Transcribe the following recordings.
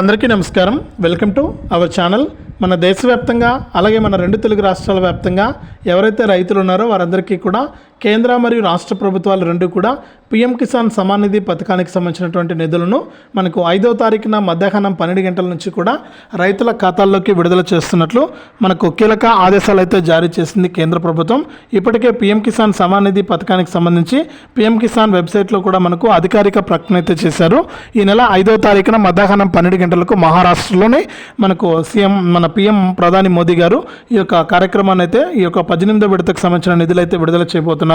అందరికీ నమస్కారం. Welcome to our channel. మన దేశవ్యాప్తంగా అలాగే మన రెండు తెలుగు రాష్ట్రాల వ్యాప్తంగా ఎవరైతే రైతులు ఉన్నారో వారందరికీ కూడా కేంద్ర మరియు రాష్ట్ర ప్రభుత్వాలు రెండు కూడా పిఎం కిసాన్ సమాన్ నిధి పథకానికి సంబంధించినటువంటి నిధులను మనకు ఐదో తారీఖున మధ్యాహ్నం పన్నెండు గంటల నుంచి కూడా రైతుల ఖాతాల్లోకి విడుదల చేస్తున్నట్లు మనకు కీలక ఆదేశాలు అయితే జారీ చేసింది కేంద్ర ప్రభుత్వం. ఇప్పటికే పిఎం కిసాన్ సమాన్ నిధి పథకానికి సంబంధించి పిఎం కిసాన్ వెబ్సైట్లో కూడా మనకు అధికారిక ప్రకటన అయితే చేశారు. ఈ నెల ఐదో తారీఖున మధ్యాహ్నం పన్నెండు గంటలకు మహారాష్ట్రలోని మనకు సీఎం మన పిఎం ప్రధాని మోదీ గారు ఈ యొక్క కార్యక్రమాన్ని అయితే ఈ యొక్క పద్దెనిమిదో విడతకు సంబంధించిన నిధులు అయితే విడుదల చేయబోతున్నారు.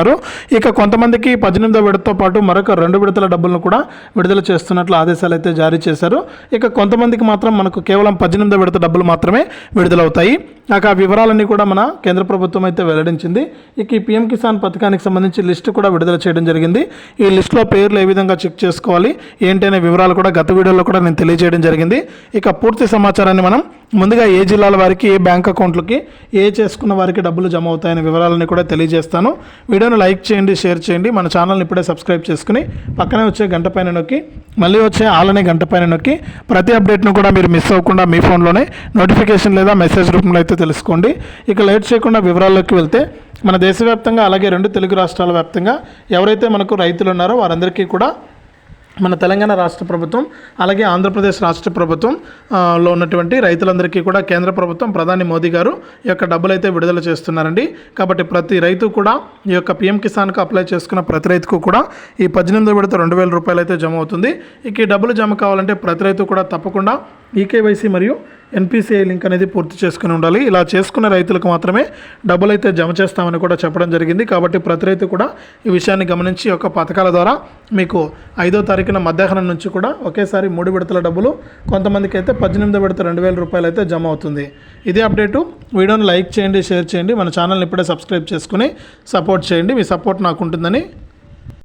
ఇక కొంతమందికి పద్దెనిమిదో విడతతో పాటు మరొక రెండు విడతల డబ్బులను కూడా విడుదల చేస్తున్నట్లు ఆదేశాలు అయితే జారీ చేశారు. ఇక కొంతమందికి మాత్రం మనకు కేవలం పద్దెనిమిదో విడత డబ్బులు మాత్రమే విడుదలవుతాయి. ఇక ఆ వివరాలన్నీ కూడా మన కేంద్ర ప్రభుత్వం అయితే వెల్లడించింది. ఇక ఈ పిఎం కిసాన్ పథకానికి సంబంధించి లిస్టు కూడా విడుదల చేయడం జరిగింది. ఈ లిస్టులో పేర్లు ఏ విధంగా చెక్ చేసుకోవాలి ఏంటనే వివరాలు కూడా గత వీడియోలో కూడా నేను తెలియజేయడం జరిగింది. ఇక పూర్తి సమాచారాన్ని మనం ముందుగా ఏ జిల్లాల వారికి ఏ బ్యాంక్ అకౌంట్లకి ఏ చేసుకున్న వారికి డబ్బులు జమ అవుతాయనే వివరాలని కూడా తెలియజేస్తాను. వీడియోను లైక్ చేయండి షేర్ చేయండి. మన ఛానల్ని ఇప్పుడే సబ్స్క్రైబ్ చేసుకుని పక్కనే వచ్చే గంట పైన నొక్కి మళ్ళీ వచ్చే ఆలనే గంట పైన నొక్కి ప్రతి అప్డేట్ను కూడా మీరు మిస్ అవ్వకుండా మీ ఫోన్లోనే నోటిఫికేషన్ లేదా మెసేజ్ రూపంలో అయితే తెలుసుకోండి. ఇక లేట్ చేయకుండా వివరాల్లోకి వెళ్తే మన దేశవ్యాప్తంగా అలాగే రెండు తెలుగు రాష్ట్రాల వ్యాప్తంగా ఎవరైతే మనకు రైతులు ఉన్నారో వారందరికీ కూడా మన తెలంగాణ రాష్ట్ర ప్రభుత్వం అలాగే ఆంధ్రప్రదేశ్ రాష్ట్ర ప్రభుత్వం లో ఉన్నటువంటి రైతులందరికీ కూడా కేంద్ర ప్రభుత్వం ప్రధాని మోదీ గారు ఈ యొక్క డబ్బులు అయితే విడుదల చేస్తున్నారండి. కాబట్టి ప్రతి రైతు కూడా ఈ యొక్క పిఎం కిసాన్కు అప్లై చేసుకున్న ప్రతి రైతుకు కూడా ఈ పద్దెనిమిది విడత రెండు వేల రూపాయలు అయితే జమ అవుతుంది. ఇక ఈ డబ్బులు జమ కావాలంటే ప్రతి రైతు కూడా తప్పకుండా ఈకేవైసీ మరియు ఎన్పిసిఐ లింక్ అనేది పూర్తి చేసుకుని ఉండాలి. ఇలా చేసుకున్న రైతులకు మాత్రమే డబ్బులు అయితే జమ చేస్తామని కూడా చెప్పడం జరిగింది. కాబట్టి ప్రతి రైతు కూడా ఈ విషయాన్ని గమనించి ఒక పథకాల ద్వారా మీకు ఐదో తారీఖున మధ్యాహ్నం నుంచి కూడా ఒకేసారి మూడు విడతల డబ్బులు కొంతమందికి అయితే పద్దెనిమిది విడత రెండు వేల రూపాయలు అయితే జమ అవుతుంది. ఇదే అప్డేటు. వీడియోని లైక్ చేయండి షేర్ చేయండి. మన ఛానల్ని ఇప్పుడే సబ్స్క్రైబ్ చేసుకుని సపోర్ట్ చేయండి. మీ సపోర్ట్ నాకు ఉంటుందని